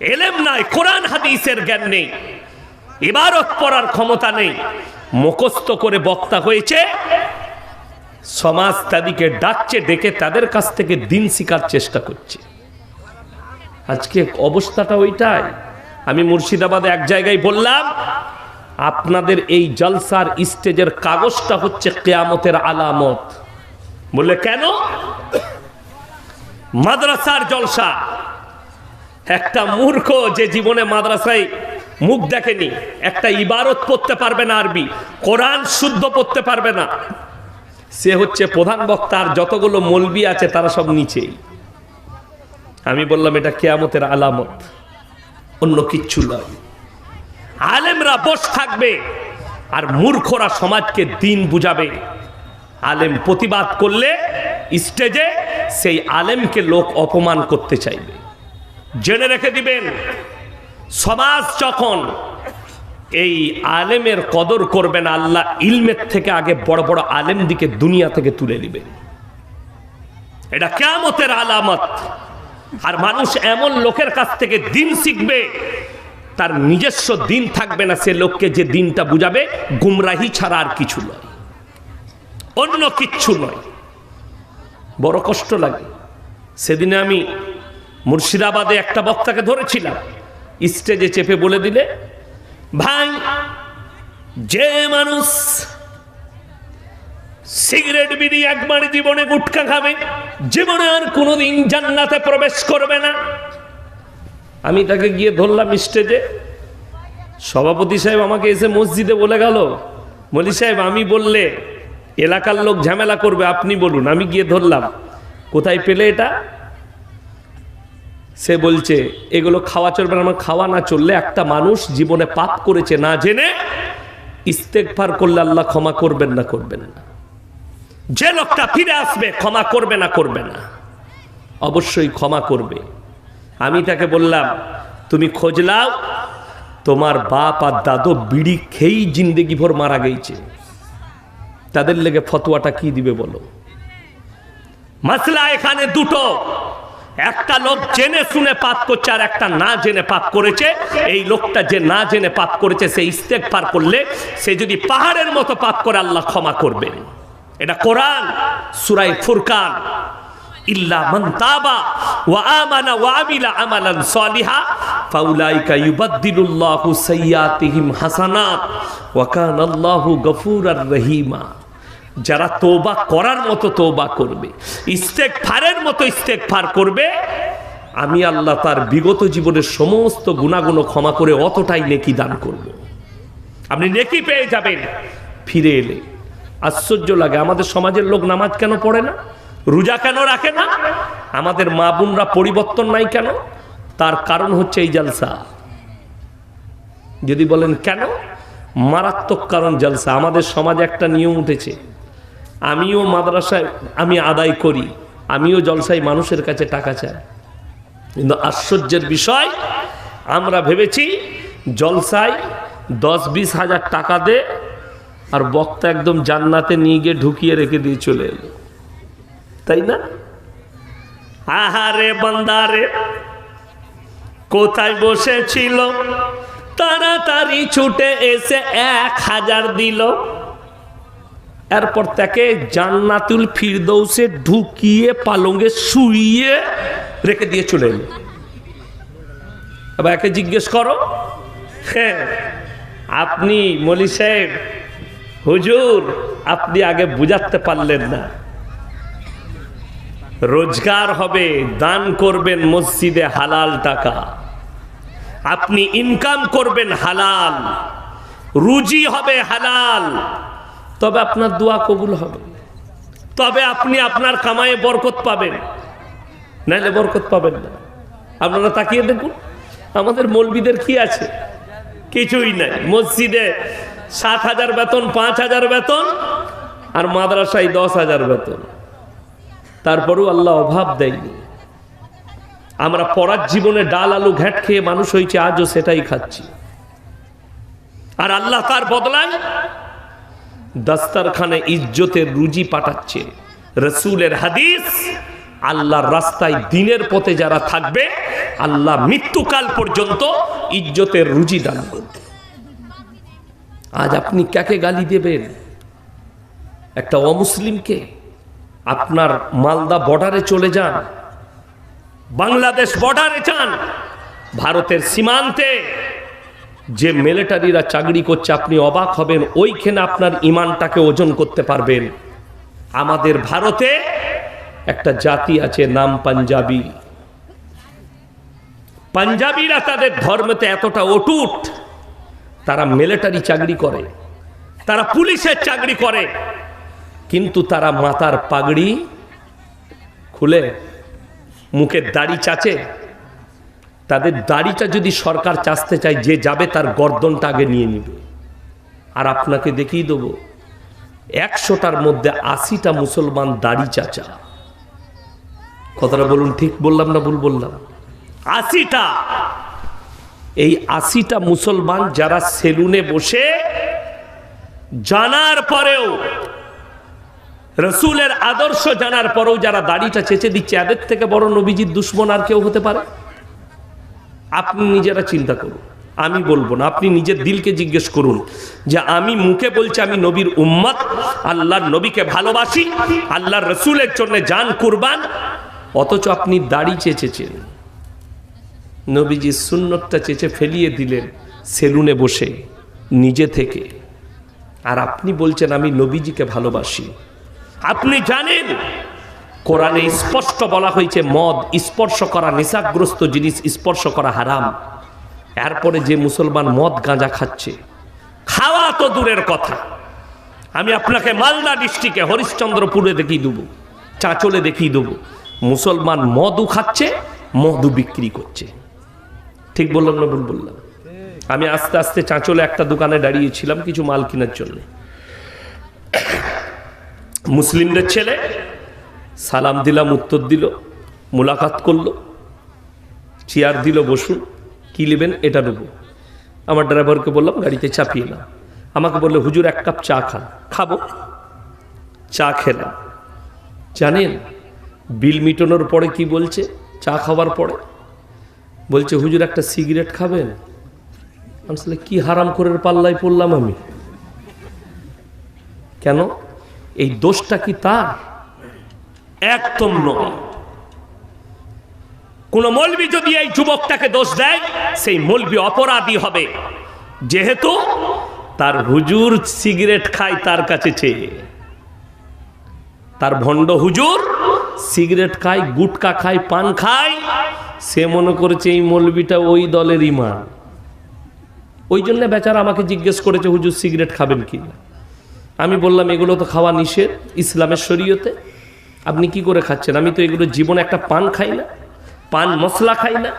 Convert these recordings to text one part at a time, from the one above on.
এলেম নাই, কোরআন, হাদিসের জ্ঞান নেই। ইবারত পড়ার ক্ষমতা নেই। মুখস্থ করে বক্তা হয়েছে। সমাজ তাদেরকে ডাকছে, ডেকে তাদের কাছ থেকে দিন শিকার চেষ্টা করছে। আজকে অবস্থাটা ওইটাই। আমি মুর্শিদাবাদে এক জায়গায় বললাম, আপনাদের এই জলসার স্টেজের কাগজটা হচ্ছে কেয়ামতের আলামত। বললে, কেন? মাদ্রাসার জলসা। একটা মূর্খ যে জীবনে মাদ্রাসায় মুখ দেখেনি, একটা ইবারত পড়তে পারবে না আরবি, কোরআন শুদ্ধ পড়তে পারবে না। সে হচ্ছে প্রধান বক্তা আর যতগুলো মলবি আছে তারা সব নিচেই আমি বললাম, এটা কেয়ামতের আলামত, অন্য কিচ্ছু নয়। আলেমরা বস থাকবে আর মূর্খরা সমাজকে দিন বুঝাবে। আলেম প্রতিবাদ করলে স্টেজে সেই আলেমকে লোক অপমান করতে চাইবে। জেনে রেখে দিবেন, সমাজ যখন এই আলেমের কদর করবেন আল্লাহ ইলমের থেকে আগে বড় বড় আলেম দিকে দুনিয়া থেকে তুলে দিবেন। এটা কেমতের আলামত। আর মানুষ এমন লোকের কাছ থেকে দিন শিখবে, তার নিজস্ব দিন থাকবে না, সে লোককে যে দিনটা বুঝাবে, গুমরাহি ছাড়া আর কিছু নয়। অন্য কিচ্ছু নয়। বড় কষ্ট লাগে। সেদিনে আমি মুর্শিদাবাদে একটা বক্তাকে ধরেছিলাম। স্টেজে চেপে বলে দিলে, ভাই, যে মানুষ সিগারেট বিড়ি একবার জীবনে গুটকা খাবে, জীবনে আর কোনোদিন জান্নাতে প্রবেশ করবে না। আমি তাকে গিয়ে ধরলাম স্টেজে। সভাপতি সাহেব আমাকে এসে মসজিদে বলে গেল, মলি সাহেব, আমি বললে এলাকার লোক ঝামেলা করবে, আপনি বলুন। আমি গিয়ে ধরলাম, কোথায় পেলে এটা? সে বলছে, এগুলো খাওয়া চলবে না, আমার খাওয়া না চললে একটা মানুষ জীবনে পাপ করেছে না জেনে ইস্তেকফার করলে আল্লাহ ক্ষমা করবেন না করবেন না। যে লোকটা ফিরে আসবে, ক্ষমা করবে না করবে না। অবশ্যই ক্ষমা করবে। আমি তাকে বললাম, তুমি খোঁজলাও তোমার বাপ আর দাদু বিড়ি খেয়েই জিন্দেগি ভর মারা গেছে। তাদের লেগে ফতোয়াটা কি দিবে বলো? মাসলা এখানে দুটো। একটা লোক জেনে শুনে পাপ করছে আর একটা না জেনে পাপ করেছে। এই লোকটা যে না জেনে পাপ করেছে, সে ইস্তেক পার করলে সে যদি পাহাড়ের মতো পাপ করে, আল্লাহ ক্ষমা করবে এটা কোরআন সুরাই ফুরকান। ইল্লা ওয়া ওয়া সালিহা হাসানাত রহিমা। যারা তোবা করার মতো তোবা করবে ইস্তেক ফারের মতো ইস্তেক ফার করবে, আমি আল্লাহ তার বিগত জীবনের সমস্ত গুণাগুণ ক্ষমা করে অতটাই নেকি দান করব। আপনি নেকি পেয়ে যাবেন, ফিরে এলে। আশ্চর্য লাগে, আমাদের সমাজের লোক নামাজ কেন পড়ে না? রোজা কেন রাখে না? আমাদের মা বোনরা পরিবর্তন নাই কেন? তার কারণ হচ্ছে এই জালসা। যদি বলেন কেন? মারাত্মক কারণ জালসা। আমাদের সমাজে একটা নিয়ম উঠেছে আমিও মাদ্রাসায়, আমি আদায় করি। আমিও জলসাই মানুষের কাছে টাকা চাই। কিন্তু আশ্চর্যের বিষয়, আমরা ভেবেছি জলসায় দশ বিশ হাজার টাকা দে আর বক্তা একদম জান্নাতে নিয়ে গিয়ে ঢুকিয়ে রেখে দিয়ে চলে এলো। তাই না? আহারে বান্দারে কোথায় বসেছিল? তাড়াতাড়ি ছুটে এসে এক হাজার দিল। এরপর তাকে জান্নাতুল ফিরদৌসে ঢুকিয়ে, পালঙ্গে শুইয়ে রেখে দিয়ে চলে এলো। একে জিজ্ঞেস করো হ্যাঁ আপনি মলি সাহেব, হুজুর, আপনি আগে বুঝাতে পারলেন না। রোজগার হবে, দান করবেন মসজিদে হালাল টাকা। আপনি ইনকাম করবেন হালাল। রুজি হবে হালাল। তবে আপনার দোয়া কবুল হবে। তবে আপনি আপনার কামায়ে বরকত পাবেন। নাইলে বরকত পাবেন না। আপনারা তাকিয়ে দেখুন, আমাদের মলবিদের কি আছে? কিছুই নাই। মসজিদে সাত হাজার বেতন, পাঁচ হাজার বেতন, আর মাদ্রাসায় দশ হাজার বেতন। তারপরেও আল্লাহ অভাব দেয়নি। আমরা পড়ার জীবনে ডাল, আলু, ঘ্যাট খেয়ে মানুষ হয়েছে, আজও সেটাই খাচ্ছি। আর আল্লাহ তার বদলায় দাস্তারখানে ইজ্জতের রুজি পাঠাচ্ছে। রসুলের হাদিস, আল্লাহর রাস্তায় দিনের পথে যারা থাকবে, আল্লাহ মৃত্যুকাল পর্যন্ত ইজ্জতের রুজি দান করবে। আজ আপনি কাকে গালি দেবেন? একটা অমুসলিমকে? আপনার মালদা বর্ডারে চলে যান। বাংলাদেশ বর্ডারে যান। ভারতের সীমান্তে যে মিলিটারিরা চাকরি করছে, আপনি অবাক হবেন, ওইখানে আপনার ইমানটাকে ওজন করতে পারবেন। আমাদের ভারতে একটা জাতি আছে, নাম পাঞ্জাবি। পাঞ্জাবিরা তাদের ধর্মেতে এতটা অটুট, তারা মিলিটারি চাকরি করে, তারা পুলিশের চাকরি করে, কিন্তু তারা মাথার পাগড়ি খুলে, মুখের দাড়ি চাচে তাদের দাড়িটা যদি সরকার চাচতে চায়, যে যাবে তার গর্দনটা আগে নিয়ে নিবে। আর আপনাকে দেখিয়ে দেবো, একশোটার মধ্যে আশিটা মুসলমান দাড়ি চাচা। কথাটা বলুন, ঠিক বললাম না ভুল বললাম? আশিটা! এই আশিটা মুসলমান যারা সেলুনে বসে, জানার পরেও, রসুলের আদর্শ জানার পরেও যারা দাড়িটা চেঁচে দিচ্ছে, এদের থেকে বড় নবীজির দুশ্মন আর কেউ হতে পারে? আপনি নিজেরা চিন্তা করুন। আমি বলব না, আপনি নিজের দিলকে জিজ্ঞেস করুন যে আমি মুখে বলছি আমি নবীর উম্মত, আল্লাহর নবীকে ভালোবাসি, আল্লাহর রসুলের জন্য যান কুরবান, অথচ আপনি দাড়ি চেঁচেছেন। নবীজি সুন্নতটা চেঁচে ফেলিয়ে দিলেন সেলুনে বসে, নিজে থেকে। আর আপনি বলছেন, আমি নবীজিকে ভালোবাসি। আপনি জানেন কোরআনে স্পষ্ট বলা হয়েছে, মদ স্পর্শ করা নেশাগ্রস্ত জিনিস স্পর্শ করা হারাম। এরপরে যে মুসলমান মদ গাঁজা খাচ্ছে, খাওয়া তো দূরের কথা। আমি আপনাকে মালদা ডিস্ট্রিক্টে, হরিশ্চন্দ্রপুরে দেখিয়ে দেবো, চাঁচলে দেখিয়ে দেবো। মুসলমান মদও খাচ্ছে, মদও বিক্রি করছে। ঠিক বললাম না ভুল বললাম? আমি আস্তে আস্তে চাঁচলে একটা দোকানে দাঁড়িয়েছিলাম কিছু মাল কেনার জন্য। মুসলিমদের ছেলে সালাম দিলাম, উত্তর দিল, মোলাকাত করল, চেয়ার দিল, বসুন, কি নেবেন এটা নেব। আমার ড্রাইভারকে বললাম, গাড়িতে চাপিয়ে না আমাকে বলল, হুজুর, এক কাপ চা খান। খাব। চা খেলাম। জানেন, বিল মিটানোর পরে কি বলছে? চা খাওয়ার পরে? বলছে, হুজুর, একটা সিগারেট খাবেন? আসলে কি হারাম করে পাল্লায় পড়লাম আমি? কেন? এই দোষটা কি তার? একদম নয় কোন মলবি যদি এই যুবকটাকে দোষ দেয়, সেই মলবি অপরাধী হবে। যেহেতু তার হুজুর সিগারেট খায় তার কাছে চেয়ে। তার ভণ্ড হুজুর সিগারেট খায়, গুটকা খায়, পান খায়, সে মনে করেছে এই মলবিটা ওই দলের ইমান ওই জন্য বেচারা আমাকে জিজ্ঞেস করেছে, হুজুর, সিগারেট খাবেন কি? আমি বললাম, এগুলো তো খাওয়া নিষেধ ইসলামের শরীয়তে। আপনি কি করে খাচ্ছেন? আমি তো এগুলো জীবনে একটা পান খাই না। পান মশলা খাই না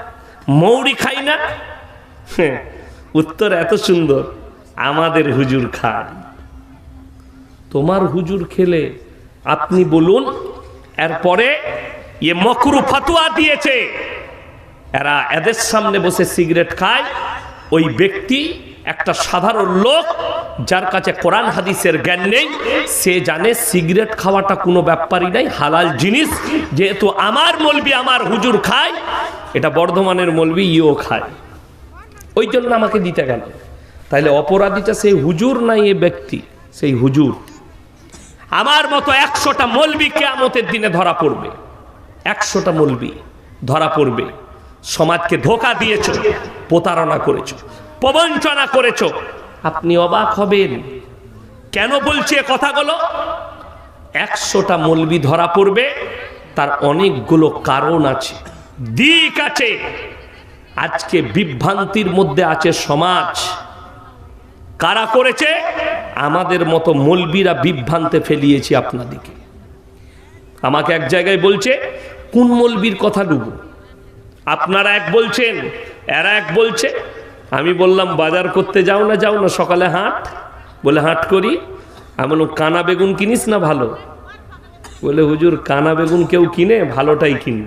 মৌরি খাই না। হ্যাঁ, উত্তর এত সুন্দর আমাদের হুজুর খান। তোমার হুজুর খেলে আপনি বলুন এরপরে ইয়ে মকরু ফাতুয়া দিয়েছে। এরা এদের সামনে বসে সিগারেট খায় ওই ব্যক্তি একটা সাধারণ লোক যার কাছে কোরআন হাদিসের জ্ঞান নেই, সে জানে সিগারেট খাওয়াটা কোনো ব্যাপারই নাই, হালাল জিনিস। যেহেতু আমার মলবি আমার হুজুর খায়, এটা বর্ধমানের মলবি, ইও খায়। ওই জন্য আমাকে দিতে গেল। তাইলে অপরাধীটা সেই হুজুর নাই এ ব্যক্তি? সেই হুজুর। আমার মতো একশোটা মলবি কেয়ামতের দিনে ধরা পড়বে। একশোটা মলবি ধরা পড়বে। সমাজকে ধোকা দিয়েছ, প্রতারণা করেছ। প্রবঞ্চনা করেছ। আপনি অবাক হবেন। কেন বলছি এ কথাগুলো? একশোটা মলবি ধরা পড়বে, তার অনেকগুলো কারণ আছে। দিক আছে। আজকে বিভ্রান্তির মধ্যে আছে সমাজ। কারা করেছে? আমাদের মতো মলবিরা বিভ্রান্তে ফেলিয়েছি আপনাদিকে আমাকে এক জায়গায় বলছে, কোন মলবির কথা ডুব? আপনারা এক বলছেন, এরা এক বলছে আমি বললাম, বাজার করতে যাও না যাও না, সকালে হাট। বলে, হাট করি। আমি বললাম, কানা বেগুন কিনিস না ভালো? বলে, হুজুর, কানা বেগুন কেউ কিনে, ভালোটাই কিনি।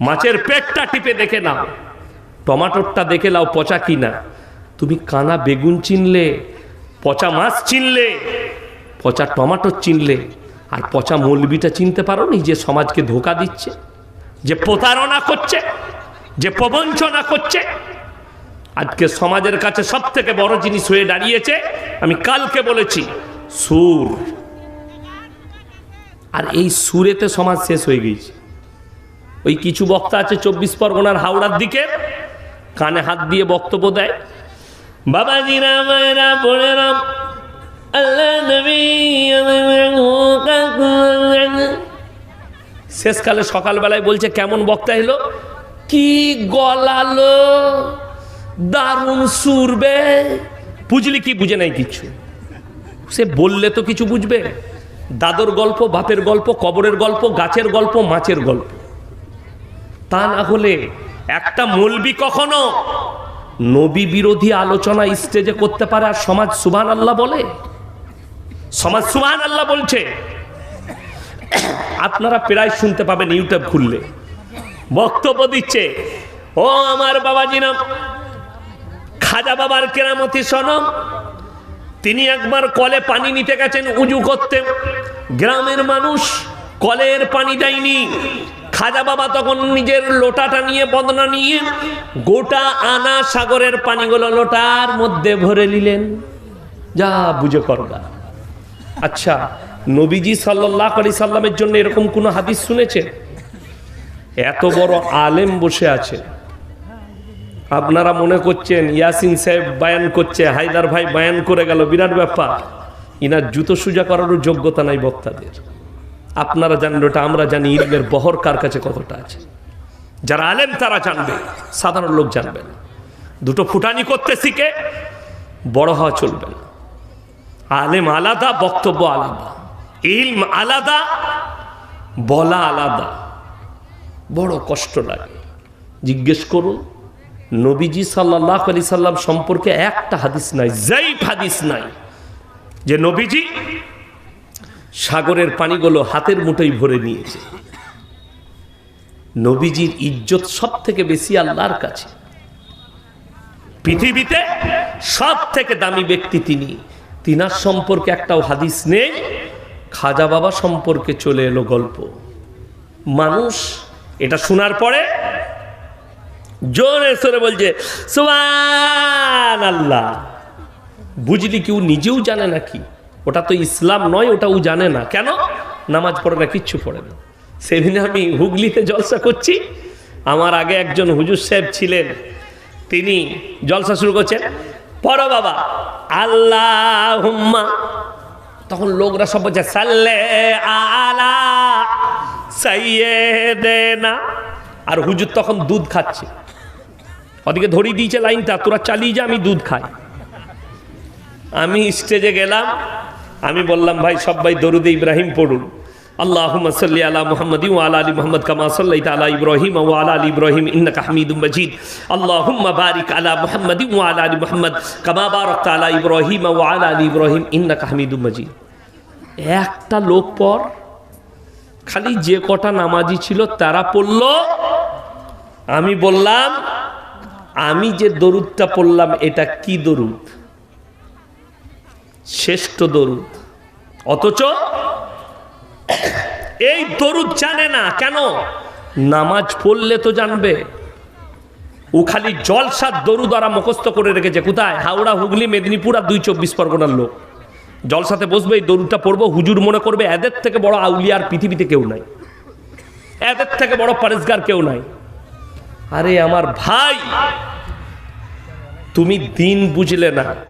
মাছের পেটটা টিপে দেখে নাও, টমাটোরটা দেখে নাও, পচা কিনা। তুমি কানা বেগুন চিনলে, পচা মাছ চিনলে, পচা টমাটো চিনলে, আর পচা মলবিটা চিনতে পারো নি যে সমাজকে ধোকা দিচ্ছে, যে প্রতারণা করছে, যে প্রবঞ্চনা করছে। আজকে সমাজের কাছে সব থেকে বড় জিনিস হয়ে দাঁড়িয়েছে, আমি কালকে বলেছি, সুর। আর এই সুরেতে সমাজ শেষ হয়ে গিয়েছে। ওই কিছু বক্তা আছে চব্বিশ পরগনার হাওড়ার দিকে, কানে হাত দিয়ে বক্তব্য দেয়, বাবাজি রাম আল্লাহ নবী শেষকালে সকালবেলায় বলছে, কেমন বক্তা এলো? কি গলালো? দারুণ সুরবে বুঝলি কি, বুঝে নাই কিছু? সে বললে তো কিছু বুঝবে। দাদর গল্প, বাপের গল্প, কবরের গল্প, গাছের গল্প, মাছের গল্প। তা না হলে একটা মলবি কখনো নবী বিরোধী আলোচনা স্টেজে করতে পারে আর সমাজ সুবান আল্লাহ বলে? সমাজ সুবান আল্লাহ বলছে। আপনারা প্রায় শুনতে পাবেন ইউটিউব খুললে। বক্তব্য দিচ্ছে, ও আমার বাবাজি নাম খাজা বাবার কেরামতি সনম তিনি একবার কলে পানি নিতে গেছেন, উজু করতে। গ্রামের মানুষ কলের পানি দেয়নি। খাজা বাবা তখন নিজের লোটাটা নিয়ে, বদনা নিয়ে গোটা আনা সাগরের পানিগুলো লোটার মধ্যে ভরে নিলেন। যা বুঝে করবা আচ্ছা নবীজি সাল্লাহ আলি সাল্লামের জন্য এরকম কোনো হাদিস শুনেছে এত বড় আলেম বসে আছে। আপনারা মনে করছেন ইয়াসিন সাহেব বায়ান করছে, হায়দার ভাই বায়ান করে গেল, বিরাট ব্যাপার। ইনার জুতো সুজা করারও যোগ্যতা নাই বক্তাদের। আপনারা জানেন ওটা, আমরা জানি ইলমের বহর কার কাছে কতটা আছে। যারা আলেম, তারা জানবে, সাধারণ লোক জানবে না। দুটো ফুটানি করতে শিখে বড় হওয়া চলবে না। আলেম আলাদা, বক্তব্য আলাদা। ইলম আলাদা, বলা আলাদা। বড় কষ্ট লাগে। জিজ্ঞেস করুন নবীজি সাল্লাহ আলি সাল্লাম সম্পর্কে একটা হাদিস নাই জাইফ হাদিস নাই। যে নবীজি সাগরের পানিগুলো হাতের মুঠোই ভরে নিয়েছে। নবীজির ইজ্জত সব থেকে বেশি আল্লাহর কাছে। পৃথিবীতে সব থেকে দামি ব্যক্তি তিনি। তিনার সম্পর্কে একটাও হাদিস নেই। খাজা বাবা সম্পর্কে চলে এলো গল্প। মানুষ এটা শোনার পরে জোরে সরে বলছে সুবান আল্লাহ বুঝলি কেউ নিজেও জানে নাকি? ওটা তো ইসলাম নয়, ওটাও জানে না। কেন? নামাজ পড়ে না, কিচ্ছু পড়ে না। সেদিনে আমি হুগলিতে জলসা করছি। আমার আগে একজন হুজুর সাহেব ছিলেন। তিনি জলসা শুরু করছেন, পড়ো বাবা। আল্লাহ হুম্মা তখন লোকরা সব বলছে, সাল্লে আলা সাইয়েদেনা। আর হুজুর তখন দুধ খাচ্ছে। ওদিকে ধরিয়ে দিয়েছে লাইনটা, তোরা চালিয়ে যা, আমি দুধ খাই। আমি স্টেজে গেলাম, আমি বললাম, ভাই সবাই দরুদে ইব্রাহিম পড়ুন। আল্লাহ সাল্লি আলা মুহাম্মদ ওয়ালা আলী মোহাম্মদ কামা সাল্লাই তালা ইব্রাহিম ওয়ালা আলী ইব্রাহিম ইন্নাকা হামিদুম মজিদ। আল্লাহুম্মা বারিক আলা মুহাম্মদ ওয়ালা আলী মুহাম্মদ কামা বারাক আলা ইব্রাহিম ওয়ালা আলী ইব্রাহিম ইন্নাকা হামিদুম মজিদ। একটা লোক পর, খালি যে কটা নামাজি ছিল, তারা পড়ল। আমি বললাম আমি যে দরুদটা পড়লাম, এটা কি দরুদ? শ্রেষ্ঠ দরুদ। অথচ এই দরুদ জানে না, কেন? নামাজ পড়লে তো জানবে। ও খালি জলসার দরু দ্বারা মুখস্থ করে রেখেছে। কোথায়? হাওড়া, হুগলি, মেদিনীপুর আর দুই চব্বিশ পরগনার লোক। জলসাতে বসবে, এই দরুদটা পড়ব। হুজুর মনে করবে, এদের থেকে বড় আউলিয়ার পৃথিবীতে কেউ নাই। এদের থেকে বড় পারেসগার কেউ নাই। আরে আমার ভাই তুমি দিন বুঝলে না।